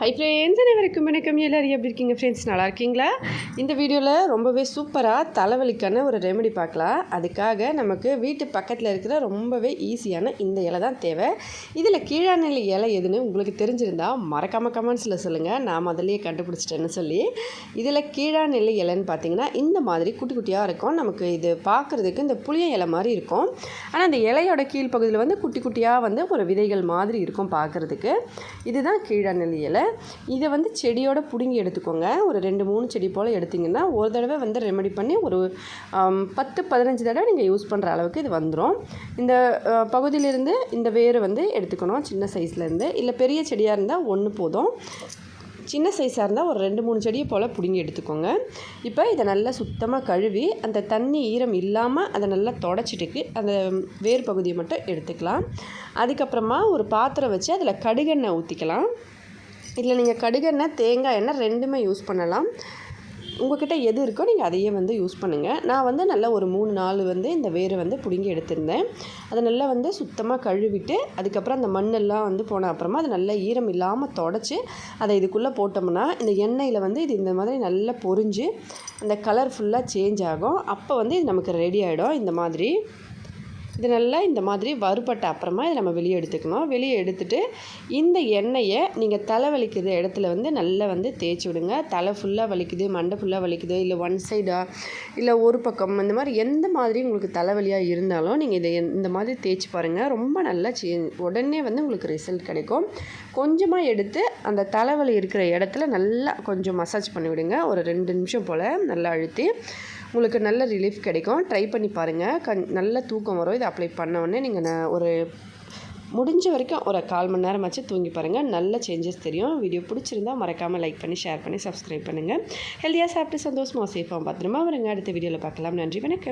Hi friends அனைவருக்கும் வணக்கம். எல்லோரும் எப்படி இருக்கீங்க ஃப்ரெண்ட்ஸ் நல்லா இருக்கீங்களா? இந்த வீடியோவில் ரொம்பவே சூப்பராக தலைவலிக்கான ஒரு ரெமெடி பார்க்கலாம். அதுக்காக நமக்கு வீட்டு பக்கத்தில் இருக்கிற ரொம்பவே ஈஸியான இந்த இலை தான் தேவை. இதில் கீழாநிலை இலை எதுன்னு உங்களுக்கு தெரிஞ்சிருந்தால் மறக்காம கமெண்ட்ஸில் சொல்லுங்கள் நான் முதல்லையே கண்டுபிடிச்சிட்டேன்னு சொல்லி. இதில் கீழாநிலை இலைன்னு பார்த்தீங்கன்னா இந்த மாதிரி குட்டி குட்டியாக இருக்கும். நமக்கு இது பார்க்குறதுக்கு இந்த புளிய இலை மாதிரி இருக்கும். ஆனால் அந்த இலையோட கீழ்ப்பகுதியில் வந்து குட்டி குட்டியாக வந்து ஒரு விதைகள் மாதிரி இருக்கும் பார்க்குறதுக்கு. இதுதான் கீழாநிலை இலை. இதை வந்து செடியோடு பிடுங்கி எடுத்துக்கோங்க. ஒரு ரெண்டு மூணு செடி போல் எடுத்திங்கன்னா ஒரு தடவை வந்து ரெமெடி பண்ணி ஒரு பத்து பதினஞ்சு தடவை நீங்கள் யூஸ் பண்ணுற அளவுக்கு இது வந்துடும் இந்த பகுதியிலேருந்து இந்த வேர் வந்து எடுத்துக்கணும் சின்ன சைஸ்லேருந்து இல்லை பெரிய செடியாக இருந்தால் ஒன்று போதும். சின்ன சைஸாக இருந்தால் ஒரு ரெண்டு மூணு செடியை போல் பிடுங்கி எடுத்துக்கோங்க. இப்போ இதை நல்லா சுத்தமாக கழுவி அந்த தண்ணி ஈரம் இல்லாமல் அதை நல்லா தொடச்சிட்டுக்கு அந்த வேர் பகுதியை மட்டும் எடுத்துக்கலாம். அதுக்கப்புறமா ஒரு பாத்திரம் வச்சு அதில் கடுகெண்ணெய் ஊற்றிக்கலாம் இதில் நீங்கள் கடுகெண்ணெய் தேங்காய் எண்ணெய் ரெண்டுமே யூஸ் பண்ணலாம். உங்கள்கிட்ட எது இருக்கோ நீங்கள் அதையே வந்து யூஸ் பண்ணுங்கள். நான் வந்து நல்லா ஒரு மூணு நாள் வந்து இந்த வேரை வந்து பிடுங்கி எடுத்திருந்தேன். அதை நல்லா வந்து சுத்தமாக கழுவிட்டு அதுக்கப்புறம் அந்த மண்ணெல்லாம் வந்து போன அப்புறமா அது நல்லா ஈரம் இல்லாமல் தொடச்சி அதை இதுக்குள்ளே போட்டோம்னா இந்த எண்ணெயில் வந்து இது இந்த மாதிரி நல்லா பொறிஞ்சு அந்த கலர் ஃபுல்லாக சேஞ்ச் ஆகும். அப்போ வந்து இது நமக்கு ரெடி ஆகிடும். இந்த மாதிரி. இது நல்லா இந்த மாதிரி வறுபட்ட அப்புறமா இதை நம்ம வெளியே எடுத்துக்கணும். வெளியே எடுத்துகிட்டு இந்த எண்ணெயை நீங்கள் தலை வலிக்கிற இடத்துல வந்து நல்லா வந்து தேய்ச்சி விடுங்க. தலை ஃபுல்லாக வலிக்குது மண்டை ஃபுல்லாக வலிக்குது இல்லை ஒன் சைடாக இல்லை ஒரு பக்கம் இந்த மாதிரி எந்த மாதிரி உங்களுக்கு தலைவலியாக இருந்தாலும் நீங்கள் இதை இந்த மாதிரி தேய்ச்சி பாருங்கள் ரொம்ப நல்லா சே உடனே வந்து உங்களுக்கு ரிசல்ட் கிடைக்கும். கொஞ்சமாக எடுத்து அந்த தலைவலி இருக்கிற இடத்துல நல்லா கொஞ்சம் மசாஜ் பண்ணி விடுங்க. ஒரு ரெண்டு நிமிஷம் போல் நல்லா அழுத்தி உங்களுக்கு நல்ல ரிலீஃப் கிடைக்கும். ட்ரை பண்ணி பாருங்கள் கண் நல்ல தூக்கம் வரும். இதை அப்ளை பண்ண உடனே நீங்கள் நான் ஒரு முடிஞ்ச வரைக்கும் ஒரு கால் மணி நேரம் வச்சு தூங்கி பாருங்கள் நல்ல சேஞ்சஸ் தெரியும். வீடியோ பிடிச்சிருந்தா மறக்காமல் லைக் பண்ணி ஷேர் பண்ணி சப்ஸ்கிரைப் பண்ணுங்கள் ஹெல்த்தியாக சாப்பிட்டு சந்தோஷமாக சேஃபாக பத்திரமா வருங்க. அடுத்த வீடியோவில் பார்க்கலாம். நன்றி வணக்கம்.